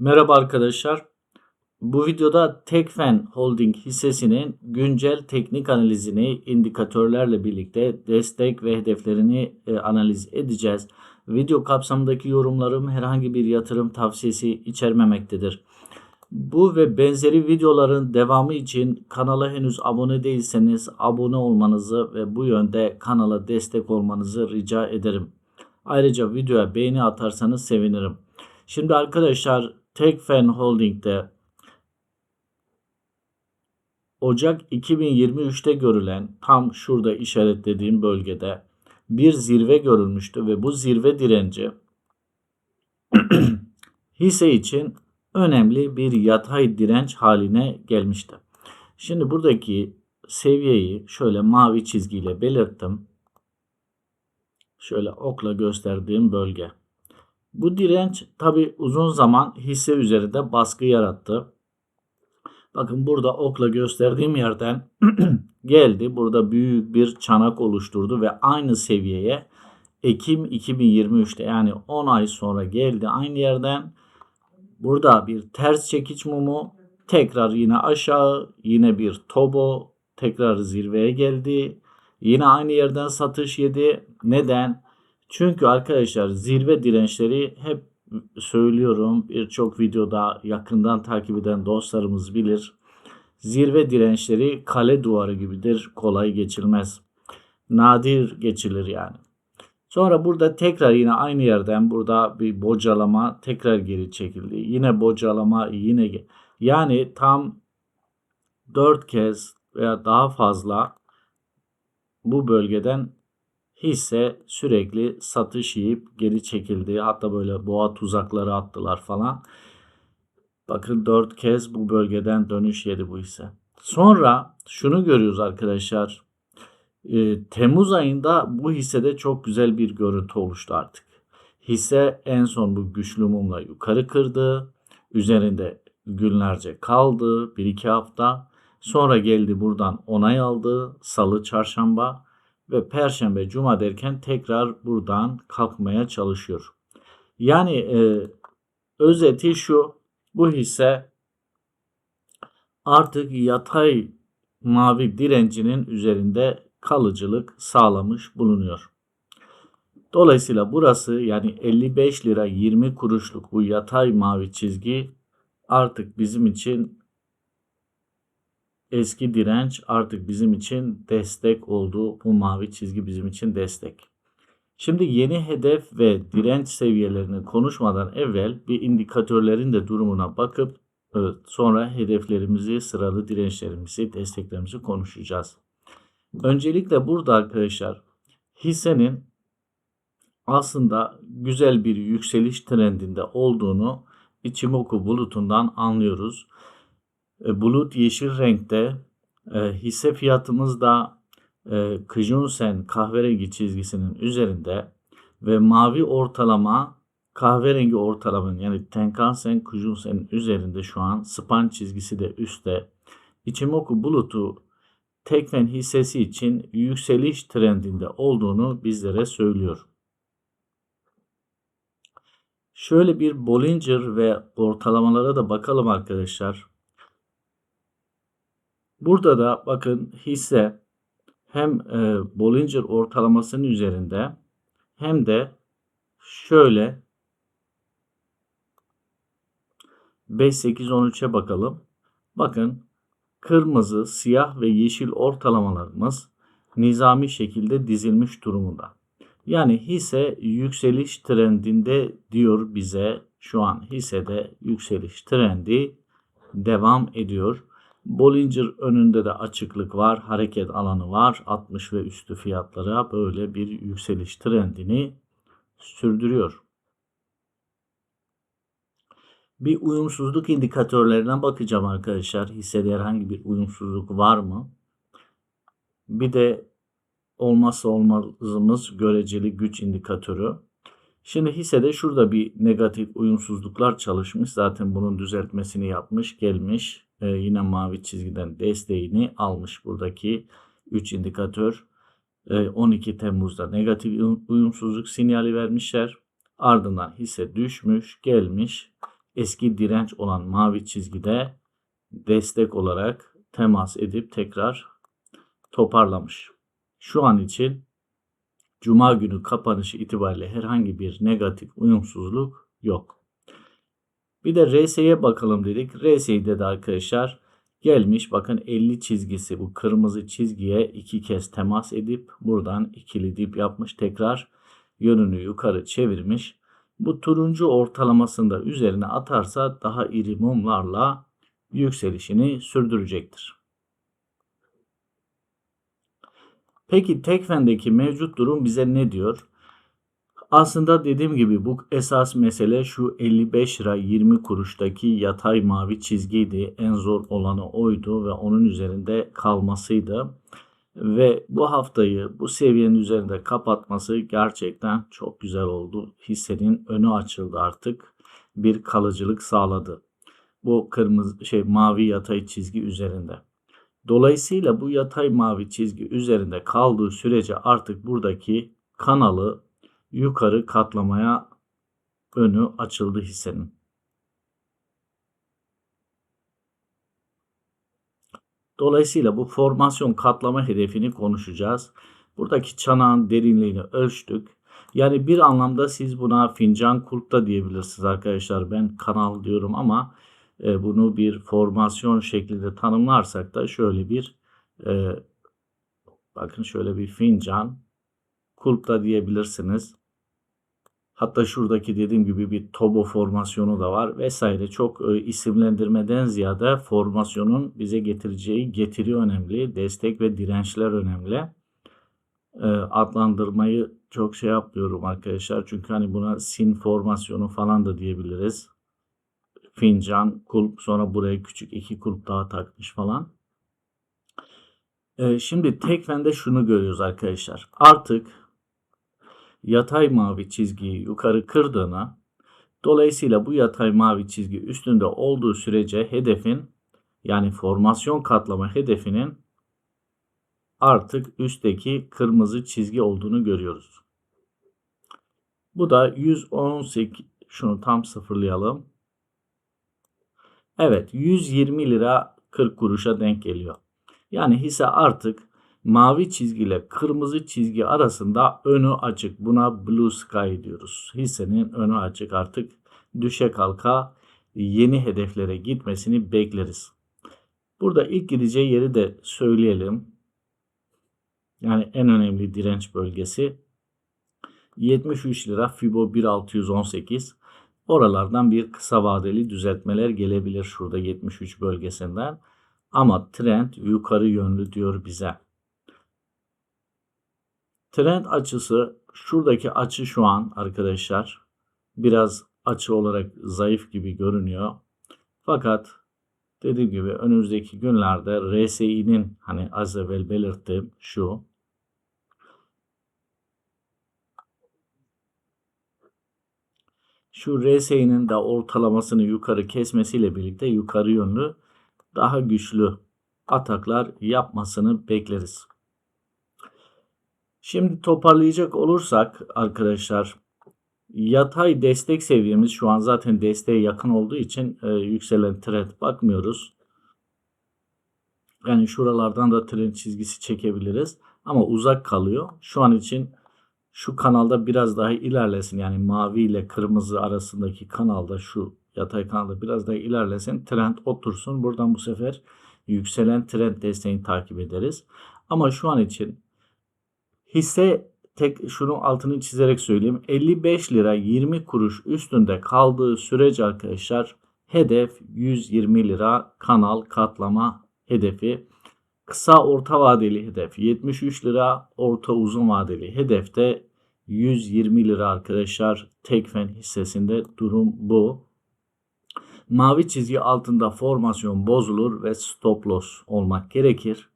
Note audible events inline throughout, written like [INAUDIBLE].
Merhaba arkadaşlar. Bu videoda Tekfen Holding hissesinin güncel teknik analizini indikatörlerle birlikte destek ve hedeflerini e, analiz edeceğiz. Video kapsamındaki yorumlarım herhangi bir yatırım tavsiyesi içermemektedir. Bu ve benzeri videoların devamı için kanala henüz abone değilseniz abone olmanızı ve bu yönde kanala destek olmanızı rica ederim. Ayrıca videoya beğeni atarsanız sevinirim. Şimdi arkadaşlar Tekfen Holding'de Ocak 2023'te görülen tam şurada işaretlediğim bölgede bir zirve görülmüştü ve bu zirve direnci [CLEARS THROAT] hisse için önemli bir yatay direnç haline gelmişti. Şimdi buradaki seviyeyi şöyle mavi çizgiyle belirttim. Şöyle okla gösterdiğim bölge. Bu direnç tabi uzun zaman hisse üzerinde baskı yarattı. Bakın burada okla gösterdiğim yerden [CLEARS THROAT] geldi. Burada büyük bir çanak oluşturdu ve aynı seviyeye Ekim 2023'te yani 10 ay sonra geldi aynı yerden. Burada bir ters çekiç mumu tekrar yine aşağı yine bir tobo tekrar zirveye geldi. Yine aynı yerden satış yedi. Neden? Çünkü arkadaşlar zirve dirençleri hep söylüyorum birçok videoda yakından takip eden dostlarımız bilir. Zirve dirençleri kale duvarı gibidir. Kolay geçilmez. Nadir geçilir yani. Sonra burada tekrar yine aynı yerden burada bir bocalama tekrar geri çekildi. Yine bocalama yine yani tam 4 kez veya daha fazla bu bölgeden hisse sürekli satış yiyip geri çekildi. Hatta böyle boğa tuzakları attılar falan. Bakın 4 kez bu bölgeden dönüş yedi bu hisse. Sonra şunu görüyoruz arkadaşlar. E, Temmuz ayında bu hissede çok güzel bir görüntü oluştu artık. Hisse en son bu güçlü mumla yukarı kırdı. Üzerinde günlerce kaldı. 1-2 hafta. Sonra geldi buradan onay aldı. Salı, çarşamba ve perşembe, cuma derken tekrar buradan kalkmaya çalışıyor. Yani e, özeti şu. Bu hisse artık yatay mavi direncinin üzerinde kalıcılık sağlamış bulunuyor. Dolayısıyla burası yani 55 lira 20 kuruşluk bu yatay mavi çizgi artık bizim için eski direnç artık bizim için destek oldu. Bu mavi çizgi bizim için destek. Şimdi yeni hedef ve direnç seviyelerini konuşmadan evvel bir indikatörlerin de durumuna bakıp evet, sonra hedeflerimizi, sıralı dirençlerimizi, desteklerimizi konuşacağız. Öncelikle burada arkadaşlar hissenin aslında güzel bir yükseliş trendinde olduğunu Ichimoku bulutundan anlıyoruz. E, bulut yeşil renkte. E, hisse fiyatımız da e, Kijunsen kahverengi çizgisinin üzerinde ve mavi ortalama kahverengi ortalamanın yani Tenkan-sen Kijunsen'in üzerinde şu an span çizgisi de üstte. Ichimoku bulutu Tekfen hissesi için yükseliş trendinde olduğunu bizlere söylüyor. Şöyle bir Bollinger ve ortalamalara da bakalım arkadaşlar. Burada da bakın hisse hem e, Bollinger ortalamasının üzerinde hem de şöyle 5 8 13'e bakalım. Bakın kırmızı, siyah ve yeşil ortalamalarımız nizami şekilde dizilmiş durumunda. Yani hisse yükseliş trendinde diyor bize şu an hissede yükseliş trendi devam ediyor. Bollinger önünde de açıklık var, hareket alanı var. 60 ve üstü fiyatlara böyle bir yükseliş trendini sürdürüyor. Bir uyumsuzluk indikatörlerine bakacağım arkadaşlar. Hissede herhangi bir uyumsuzluk var mı? Bir de olmazsa olmazımız göreceli güç indikatörü. Şimdi hissede şurada bir negatif uyumsuzluklar çalışmış. Zaten bunun düzeltmesini yapmış, gelmiş. Ee, yine mavi çizgiden desteğini almış buradaki 3 indikatör. Ee, 12 Temmuz'da negatif uyumsuzluk sinyali vermişler. Ardından hisse düşmüş, gelmiş eski direnç olan mavi çizgide destek olarak temas edip tekrar toparlamış. Şu an için Cuma günü kapanışı itibariyle herhangi bir negatif uyumsuzluk yok. Bir de RS'ye bakalım dedik. RS'de de arkadaşlar gelmiş bakın 50 çizgisi bu kırmızı çizgiye iki kez temas edip buradan ikili dip yapmış. Tekrar yönünü yukarı çevirmiş. Bu turuncu ortalamasında üzerine atarsa daha iri mumlarla yükselişini sürdürecektir. Peki Tekfen'deki mevcut durum bize ne diyor? Aslında dediğim gibi bu esas mesele şu 55 lira 20 kuruştaki yatay mavi çizgiydi. En zor olanı oydu ve onun üzerinde kalmasıydı. Ve bu haftayı bu seviyenin üzerinde kapatması gerçekten çok güzel oldu. Hissenin önü açıldı artık. Bir kalıcılık sağladı. Bu kırmızı şey mavi yatay çizgi üzerinde. Dolayısıyla bu yatay mavi çizgi üzerinde kaldığı sürece artık buradaki kanalı yukarı katlamaya önü açıldı hissenin. Dolayısıyla bu formasyon katlama hedefini konuşacağız. Buradaki çanağın derinliğini ölçtük. Yani bir anlamda siz buna fincan kulp da diyebilirsiniz arkadaşlar. Ben kanal diyorum ama e, bunu bir formasyon şeklinde tanımlarsak da şöyle bir e, bakın şöyle bir fincan kulp da diyebilirsiniz. Hatta şuradaki dediğim gibi bir tobo formasyonu da var vesaire. Çok e, isimlendirmeden ziyade formasyonun bize getireceği getiri önemli. Destek ve dirençler önemli. E, adlandırmayı çok şey yapmıyorum arkadaşlar. Çünkü hani buna sin formasyonu falan da diyebiliriz. Fincan, kulp sonra buraya küçük iki kulp daha takmış falan. E, şimdi Tekfen'de şunu görüyoruz arkadaşlar. Artık yatay mavi çizgiyi yukarı kırdığına dolayısıyla bu yatay mavi çizgi üstünde olduğu sürece hedefin yani formasyon katlama hedefinin artık üstteki kırmızı çizgi olduğunu görüyoruz. Bu da 118 şunu tam sıfırlayalım. Evet 120 lira 40 kuruşa denk geliyor. Yani hisse artık mavi çizgi ile kırmızı çizgi arasında önü açık. Buna blue sky diyoruz. Hissenin önü açık artık düşe kalka yeni hedeflere gitmesini bekleriz. Burada ilk gideceği yeri de söyleyelim. Yani en önemli direnç bölgesi 73 lira Fibo 1618. Oralardan bir kısa vadeli düzeltmeler gelebilir şurada 73 bölgesinden. Ama trend yukarı yönlü diyor bize. Trend açısı şuradaki açı şu an arkadaşlar biraz açı olarak zayıf gibi görünüyor. Fakat dediğim gibi önümüzdeki günlerde RSI'nin hani az evvel belirttiğim şu şu RSI'nin de ortalamasını yukarı kesmesiyle birlikte yukarı yönlü daha güçlü ataklar yapmasını bekleriz. Şimdi toparlayacak olursak arkadaşlar yatay destek seviyemiz şu an zaten desteğe yakın olduğu için e, yükselen trend bakmıyoruz. Yani şuralardan da trend çizgisi çekebiliriz ama uzak kalıyor. Şu an için şu kanalda biraz daha ilerlesin. Yani mavi ile kırmızı arasındaki kanalda şu yatay kanalda biraz daha ilerlesin. Trend otursun. Buradan bu sefer yükselen trend desteğini takip ederiz. Ama şu an için hisse tek şunu altını çizerek söyleyeyim. 55 lira 20 kuruş üstünde kaldığı sürece arkadaşlar hedef 120 lira kanal katlama hedefi. Kısa orta vadeli hedef 73 lira, orta uzun vadeli hedefte 120 lira arkadaşlar. Tekfen hissesinde durum bu. Mavi çizgi altında formasyon bozulur ve stop loss olmak gerekir.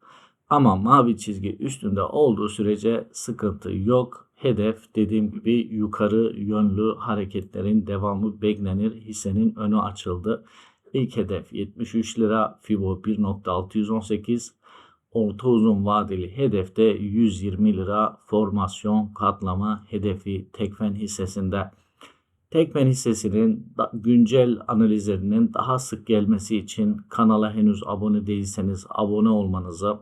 Ama mavi çizgi üstünde olduğu sürece sıkıntı yok. Hedef dediğim gibi yukarı yönlü hareketlerin devamı beklenir. Hissenin önü açıldı. İlk hedef 73 lira, Fibo 1.618, orta uzun vadeli hedefte 120 lira formasyon katlama hedefi Tekfen hissesinde. Tekmen hissesinin güncel analizlerinin daha sık gelmesi için kanala henüz abone değilseniz abone olmanızı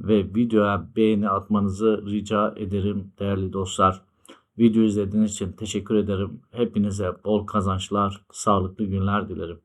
ve videoya beğeni atmanızı rica ederim değerli dostlar. Video izlediğiniz için teşekkür ederim. Hepinize bol kazançlar, sağlıklı günler dilerim.